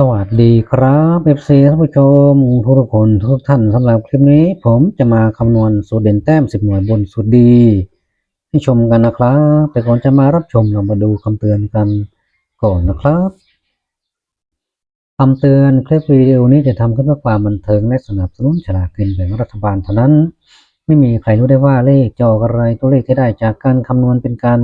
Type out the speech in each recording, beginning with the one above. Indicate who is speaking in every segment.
Speaker 1: สวัสดีครับเอฟซีท่านผู้ชมทุกคนทุกท่านสำหรับคลิปนี้ ผมจะมาคำนวณสูตรเด่นแต้มสิบหน่วยบนสูตรดี ให้ชมกันนะครับ แต่ก่อนจะมารับชมเรามาดูคำเตือนกันก่อนนะครับคำเตือนคลิปวิดีโอนี้จะทำขึ้นเพื่อความบันเทิงและสนับสนุนฉลากกินแบ่งรัฐบาลเท่านั้น ไม่มีใครรู้ได้ว่าเลขจออกอะไรตัวเลขที่ได้จากการคำนวณเป็นการ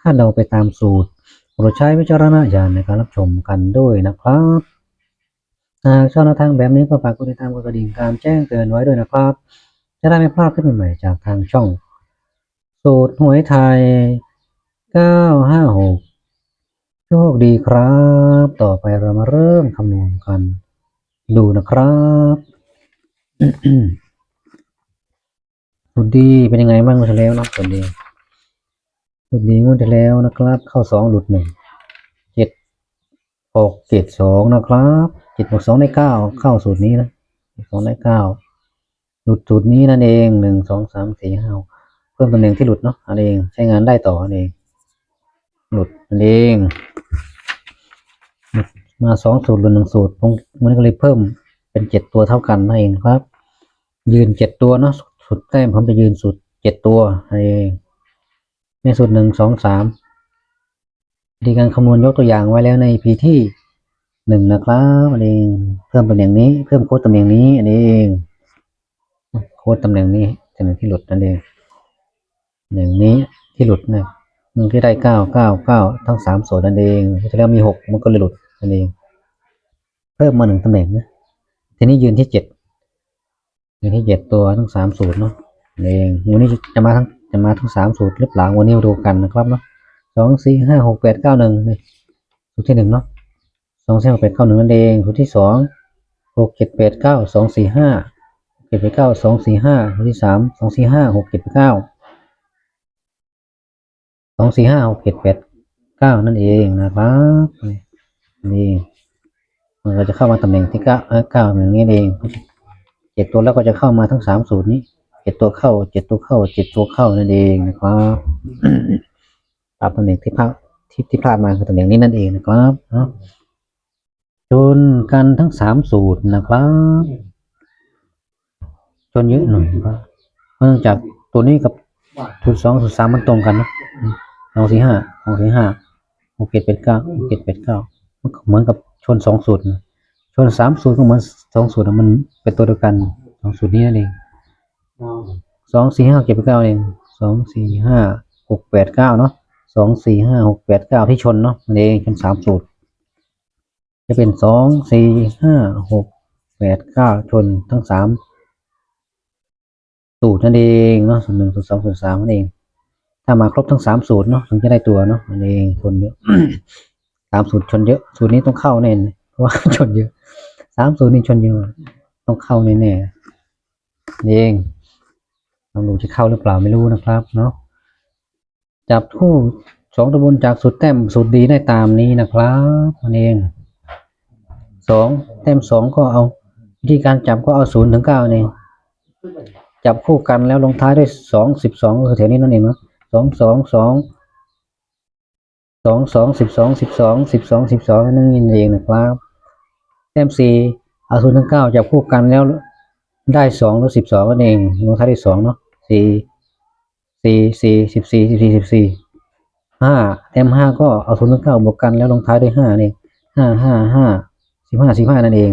Speaker 1: คาดเดาไปตามสูตรโปรดใช้วิจารณญาณในการรับชมกันด้วยนะครับ หากชอบแนวทางแบบนี้ก็ฝากกดติดตามกดกระดิ่งการแจ้งเตือนไว้ด้วยนะครับ จะได้ไม่พลาดคลิปใหม่ๆจากทางช่อง สูตรหวยไทย 956 โชคดีครับ ต่อไปเรามาเริ่มคำนวณกัน ดูนะครับสูตรดีเป็นยังไงบ้างงวดที่แล้วนะสูตรดีสูตรดีงวดที่แล้วนะครับ เข้าสองหลุดหนึ่ง หกเจ็ดสองนะครับเจ็ดบวกสองได้เก้าเข้าสูตรนี้นะสองได้เก้าหลุดสูตรนี้นั่นเองหนึ่งสองสามสี่ห้าเพิ่มตำแหน่งที่หลุดเนาะนั่นเองใช้งานได้ต่อนั่นเอง หลุดนั่นเองมาสองสูตรหรือหนึ่งสูตรตรงมันก็เลยเพิ่มเป็นเจ็ดตัวเท่ากันนั่นเองครับ ยืนเจ็ดตัวเนาะสุดแต้มผมจะยืนสุดเจ็ดตัวนั่นเองในสูตรหนึ่งสองสาม วิธีการคำนวณยกตัวอย่างไว้แล้วในพีที่หนึ่งนะครับอันเองเพิ่มตำแหน่งนี้ เพิ่มโค้ดตำแหน่งนี้อันเองโค้ดตำแหน่งนี้ตำแหน่งที่หลุดนั่นเองตำแหน่งนี้ที่หลุดนะมันที่ได้เก้าเก้าเก้าทั้งสามส่วนนั่นเองที่แล้วมีหกมันก็เลยหลุดนั่นเอง เพิ่มมาหนึ่งตำแหน่งนะทีนี้ยืนที่เจ็ดมีที่เจ็ดตัวทั้งสามสูตรเนาะเองวันนี้จะมาทั้งจะมาทั้งสามสูตรหรือเปล่าวันนี้มาดูกันนะครับเนาะ สองสี่ห้าหกแปดเก้าหนึ่งนี่สูตรที่หนึ่งเนาะสองสี่หกแปดเก้าหนึ่งนั่นเองสูตรที่สองหกเจ็ดแปดเก้าสองสี่ห้าเจ็ดแปดเก้าสองสี่ห้าสูตรที่สามสองสี่ห้าหกเจ็ดแปดเก้าสองสี่ห้าหกเจ็ดแปดเก้านั่นเองนะครับนี่มันก็จะเข้ามาตำแหน่งที่เก้าเออเก้าอย่างนี้เองเจ็ดตัวแล้วก็จะเข้ามาทั้งสามสูตรนี้เจ็ดตัวเข้าเจ็ดตัวเข้าเจ็ดตัวเข้านั่นเองนะครับ ตามตำแหน่งที่พลาดที่ที่พลาดมาคือตำแหน่งนี้นั่นเองนะครับเนาะจนกันทั้งสามสูตรนะครับ จนเยอะหน่อยครับเนื่องจากตัวนี้กับสูตรสองสูตรสามมันตรงกันนะอืมสองสี่ห้าสองสี่ห้าหกเจ็ดแปดเก้าหกเจ็ดแปดเก้าเหมือนกับชนสองสูตรนะส่วนสามสูตรก็เหมือนสองสูตรอะมันเป็นตัวเดียวกันสองสูตรนี้นั่นเองสองสี่ห้าเก็บไปเก้าเองสองสี่ห้าหกแปดเก้าเนาะ สองสี่ห้าหกแปดเก้าที่ชนเนาะนั่นเองชนสามสูตร จะเป็นสองสี่ห้าหกแปดเก้าชนทั้งสามสูตรนั่นเองเนาะส่วนหนึ่งส่วนสองส่วนสามนั่นเอง ถ้ามาครบทั้งสามสูตรเนาะถึงจะได้ตัวเนาะนั่นเองชนเยอะสามสูตรชนเยอะ สูตรนี้ต้องเข้าแน่เลยเพราะว่าชนเยอะสามศูนย์นี่ชนเยอะ ต้องเข้าแน่ๆนี่เองลองดูจะเข้าหรือเปล่าไม่รู้นะครับเนาะ จับคู่สองตัวบนจากสุดแต้มสุดดีได้ตามนี้นะครับนั่นเองสองแต้มสองก็เอาวิธีการจับก็เอาศูนย์ถึงเก้าเองจับคู่กันแล้วลงท้ายด้วยสองสิบสองก็คือแถวนี้นั่นเองนะสองสองสองสองสองสิบสองสิบสองสิบสองสิบสองนั่นเองนะครับแต้มสี่เอาศูนย์ถึงเก้าจับคู่กันแล้วได้สองหรือสิบสองนั่นเองลงท้ายด้วยสองเนาะสี่ สี่สี่สิบสี่สิบสี่สิบสี่ห้าแต้มห้าก็เอาศูนย์ถึงเก้าบวกกันแล้วลงท้ายด้วยห้านี่ห้าห้าห้าสิบห้าสิบห้านั่นเอง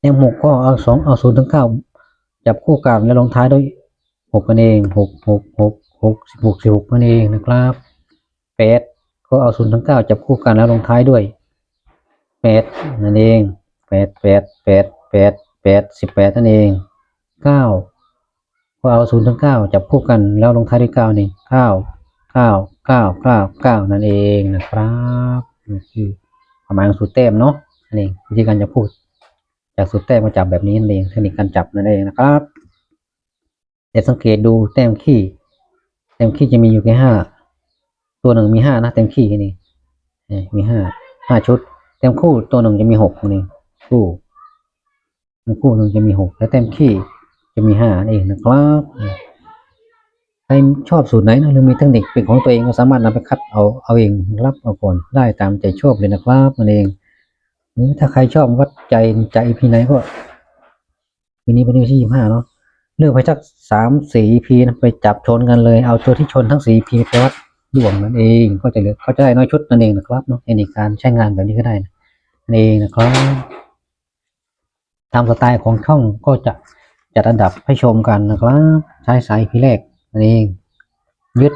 Speaker 1: แต้มหกก็เอาสองเอาศูนย์ถึงเก้าจับคู่กันแล้วลงท้ายด้วยหกนั่นเองหกหกหกหกสิบหกสิบหกนั่นเองนะครับแปดก็เอาศูนย์ถึงเก้าจับคู่กันแล้วลงท้ายด้วยแปดนั่นเองแปดแปดแปดแปดแปดสิบแปดนั่นเองเก้า พอเอาศูนย์ถึงเก้าจับคู่กันแล้วลงท้ายด้วยเก้านี่เก้าเก้าเก้าเก้าเก้านั่นเองนะครับนี่คือประมาณสูตรแต้มเนาะนั่นเองวิธีการจะพูด จากสูตรแต้มมาจับแบบนี้นั่นเองเทคนิคการจับนั่นเองนะครับเดี๋ยวสังเกตดูแต้มขี้แต้มขี้จะมีอยู่แค่ห้าตัวหนึ่งมีห้านะแต้มขี้นี่มีห้าห้าชุดเต็มคู่ตัวหนึ่งจะมีหกนี่คู่คู่หนึ่งจะมีหกและเต็มขี้ จะมีห้าอันเองนะครับใครชอบสูตรไหนนะหรือมีเทคนิคเป็นของตัวเองก็สามารถนำไปคัดเอาเอาเองรับเอาก่อนได้ตามใจชอบเลยนะครับนั่นเองหรือถ้าใครชอบวัดใจใจพีไหนก็ปีนี้เป็นปีที่ยี่ห้าเนาะเลือกไปสักสามสี่พีนะไปจับชนกันเลย เอาตัวที่ชนทั้งสี่พีไปวัดดวงนั่นเองก็จะเหลือก็จะได้น้อยชุดนั่นเองนะครับเนาะในการใช้งานแบบนี้ก็ได้นะนั่นเองนะครับตามสไตล์ของช่องก็จะ จัดอันดับให้ชมกันนะครับ ใช้สายพีแรกนั่นเอง ยึด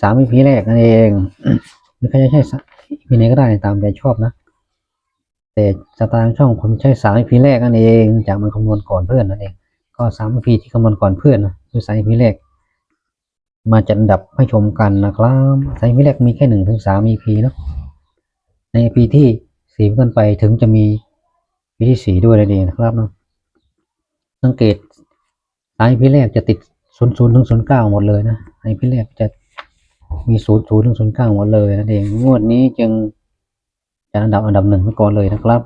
Speaker 1: สามพีแรกนั่นเองหรือใครจะใช้พีไหนก็ได้ตามใจชอบนะ แต่สไตล์ช่องผมใช้สามพีแรกนั่นเอง จากมันคำนวณก่อนเพื่อนนั่นเอง ก็สามพีที่คำนวณก่อนเพื่อนนะคือสายพีแรกมาจัดอันดับให้ชมกันนะครับสายพีแรกมีแค่หนึ่งถึงสาม EP เนาะใน EP ที่สี่ขึ้นไปถึงจะมี EP ที่สี่ด้วยนั่นเองนะครับเนาะ สังเกตสายพีแรกจะติดศูนย์ศูนย์ถึงศูนย์เก้าหมดเลยนะในพีแรกจะมีศูนย์ศูนย์ถึงศูนย์เก้าหมดเลยนั่นเองงวดนี้จึงจัดอันดับอันดับหนึ่งไปก่อนเลยนะครับ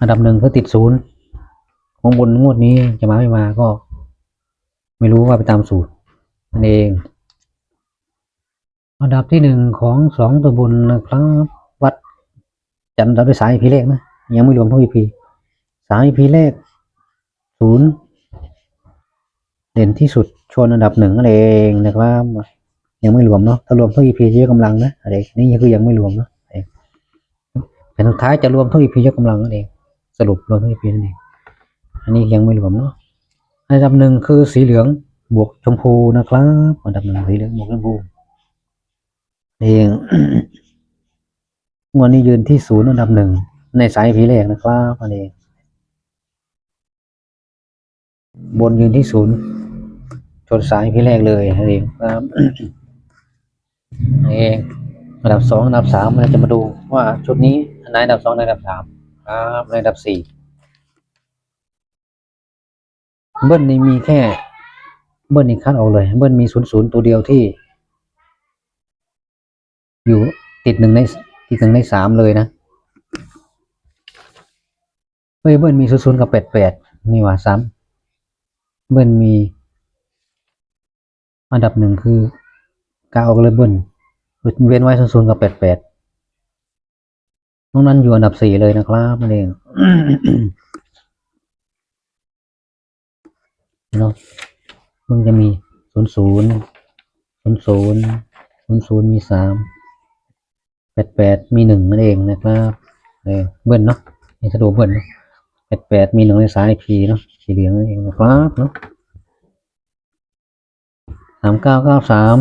Speaker 1: อันดับหนึ่งคือติดศูนย์ของบนงวดนี้จะมาไม่มาก็ ไม่รู้ว่าไปตามสูตรนั่นเอง อันดับที่หนึ่งของสองตัวบนนะครับ วัดจันดับด้วยสายพีแรกนะยังไม่รวมทุกพี สายพีแรกศูนย์เด่นที่สุดชนอันดับหนึ่งนั่นเองนะครับยังไม่รวมเนาะถ้ารวมทุก EP จะยกกำลังนะอะไรนี่คือยังไม่รวมเนาะเองแต่สุดท้ายจะรวมทุก EP ยกกำลังนั่นเองสรุปรวมทุก EP นั่นเองอันนี้ยังไม่รวมเนาะอันดับหนึ่งคือสีเหลืองบวกชมพูนะครับอันดับหนึ่งสีเหลืองบวกชมพูเองวันนี้ยืนที่ศูนย์อันดับหนึ่งในสาย EP แรกนะครับอันเอง บนยืนที่ศูนย์ชนสาย EP แรกเลยนั่นเองครับเองอันดับสองอันดับสามเราจะมาดูว่าชุดนี้อันไหนอันดับสองอันดับสามครับอันดับสี่เบิ้ลนี่มีแค่เบิ้ลนี่คัดออกเลย เบิ้ลมีศูนย์ศูนย์ตัวเดียวที่ อยู่ติดหนึ่งในติดหนึ่งในสามเลยนะเฮ้ยเบิ้ลมีศูนย์ศูนย์กับแปดแปดนี่ว่าซ้ำ เบิ้ลมี อันดับหนึ่งคือกาออกเลยเบิ้ลเว้นไว้ศูนย์กับแปดแปดตรงนั้นอยู่อันดับสี่เลยนะครับนั่นเองเนาะมันจะมีศูนย์ศูนย์ศูนย์ศูนย์ศูนย์ศูนย์มีสามแปดแปดมีหนึ่งนั่นเองนะครับเออเบิ้ลเนาะนี่ถ้าดูเบิ้ลเนาะ ดแปดมีหนึ่งในสายพีเนาะสีเหลืองนั่นเองนะครับเนาะสามเก้าเก้าสาม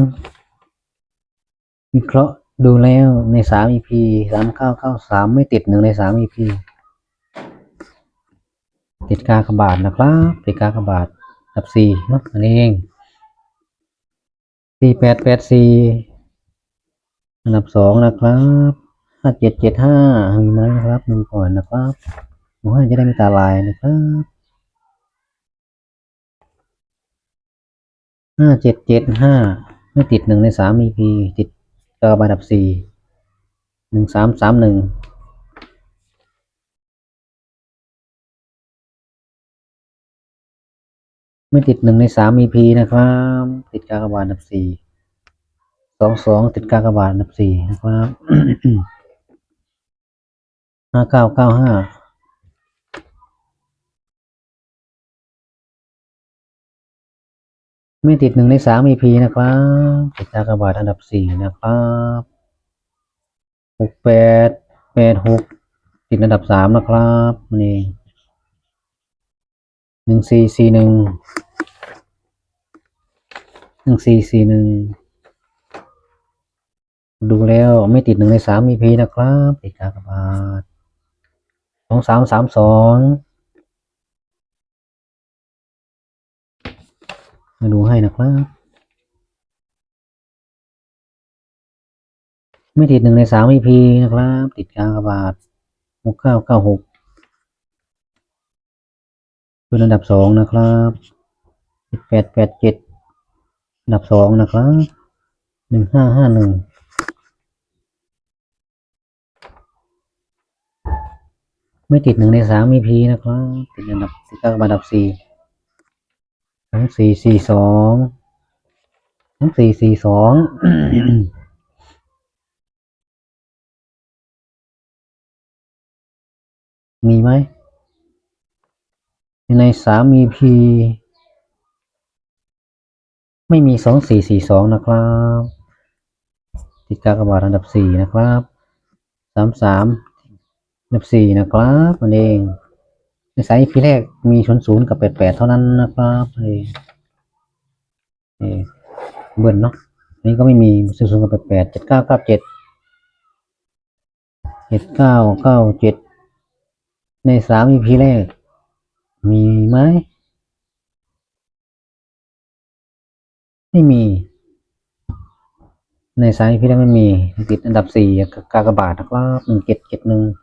Speaker 1: วิเคราะห์ดูแล้วในสาม EP สามเก้าเก้าสามไม่ติดหนึ่งในสาม EP ติดกากระบาทนะครับ ติดกากระบาทอันดับสี่เนาะอันนี้เองสี่แปดแปดสี่อันดับสองนะครับห้าเจ็ดเจ็ดห้ามีไหมนะครับดูก่อนนะครับ หนูให้จะได้ไม่ตาลายนะครับห้าเจ็ดเจ็ดห้าไม่ติดหนึ่งในสาม EP ติดก็อันดับสี่หนึ่งสามสามหนึ่งไม่ติดหนึ่งในสาม EP นะครับ ติดกากบาทดับสี่สองสองติดกากบาทดับสี่นะครับห้าเก้าเก้าห้า ไม่ติดหนึ่งในสาม EP นะครับติดกากบาทอันดับสี่นะครับหกแปดแปดหกติดอันดับสามนะครับนี่หนึ่งสี่สี่หนึ่งหนึ่งสี่สี่หนึ่งดูแล้วไม่ติดหนึ่งในสาม EP นะครับติดกากบาทสองสามสามสอง มาดูให้นะครับไม่ติดหนึ่งในสาม EP นะครับ ติดกากบาทหกเก้าเก้าหกเป็นอันดับสองนะครับติดแปดแปดเจ็ดอันดับสองนะครับหนึ่งห้าห้าหนึ่งไม่ติดหนึ่งในสาม EP นะครับ ติดอันดับติดกากบาทอันดับสี่ สองสี่สี่สองสองสี่สี่สองมีไหมในสาม EP ไม่มีสองสี่สี่สองนะครับ ติดกากบาทอันดับสี่นะครับสามสามอันดับสี่นะครับนั่นเอง ในสาย EP แรกมีศูนย์ศูนย์กับแปดแปดเท่านั้นนะครับนั่นเองนี่เบิ้ลเนาะนนี้ก็ไม่มีศูนย์ศูนย์กับแปดแปดเจ็ดเก้าเก้าเจ็ดเจ็ดเก้าเก้าเจ็ดในสาม EP แรก มีไหมไม่มี ในสายพี่ได้ไม่มีติดอันดับสี่กากบาทนะครับหนึ่งเจ็ดเจ็ดหนึ่งหนึ่ง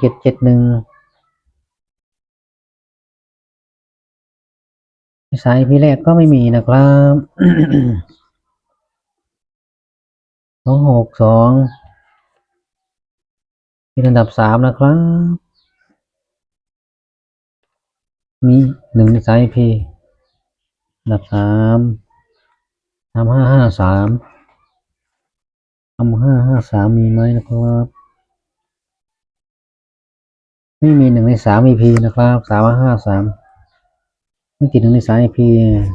Speaker 1: เจ็ดเจ็ดหนึ่งสายพี่แรกก็ไม่มีนะครับสองหกสองเป็นอันดับสามนะครับ มีหนึ่งสายพีอันดับสามสามห้าห้าสามสามห้าห้าสามมีไหมนะครับ ไม่มีหนึ่งในสามพีนะครับสามห้าสามไม่ติดหนึ่งในสามพี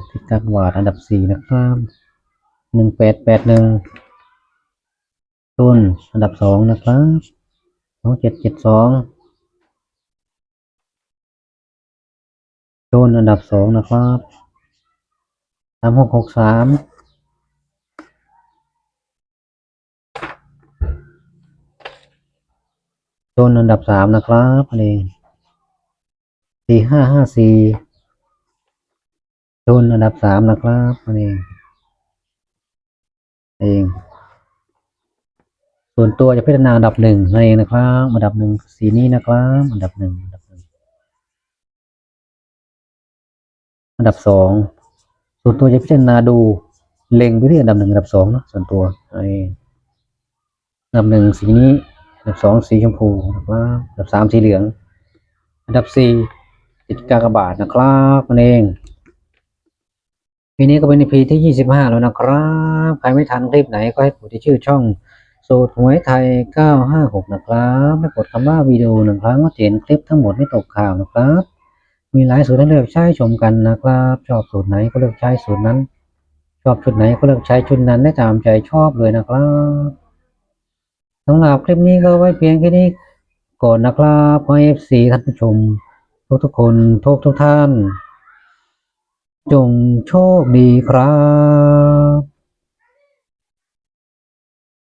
Speaker 1: ติดกากบาทอันดับสี่นะครับหนึ่งแปดแปดหนึ่งต้นอันดับสองนะครับสองเจ็ดเจ็ดสองโจนอันดับสองนะครับสามหกหกสามโจ นอันดับสามนะครับอันเองสี่ห้าห้าสี่โจนอันดับสามนะครับอันเองเอง ส่วนตัวจะพิจารณาอันดับหนึ่งนั่นเองนะครับอันดับหนึ่งสีนี้นะครับอันดับหนึ่งอันดับหนึ่งอันดับสองส่วนตัวจะพิจารณาดูเล็งไปที่อันดับหนึ่งอันดับสองเนะส่วนตัวไอ้อันดับหนึ่งสีนี้ อันดับสองสีชมพูนะครับอันดับสามสีเหลือง อันดับสี่ติดกากบาทนะครับนั่นเองปีนี้ก็เป็นปีที่ยี่สิบห้าแล้วนะครับ ใครไม่ทันคลิปไหนก็ให้กดที่ชื่อช่องสูตรหวยไทยเก้าห้าหกนะครับและกดคำว่าวิดีโอหนึ่งครั้งก็เห็นคลิปทั้งหมดไม่ตกข่าวนะครับ มีหลายสูตรให้เลือกใช้ชมกันนะครับ ชอบสูตรไหนก็เลือกใช้สูตรนั้น ชอบชุดไหนก็เลือกใช้ชุดนั้นได้ตามใจชอบเลยนะครับ สำหรับคลิปนี้ก็ไว้เพียงแค่นี้ก่อนนะครับขอเอฟซีท่านผู้ชม ทุกทุกคนทุกทุกท่าน จงโชคดีครับ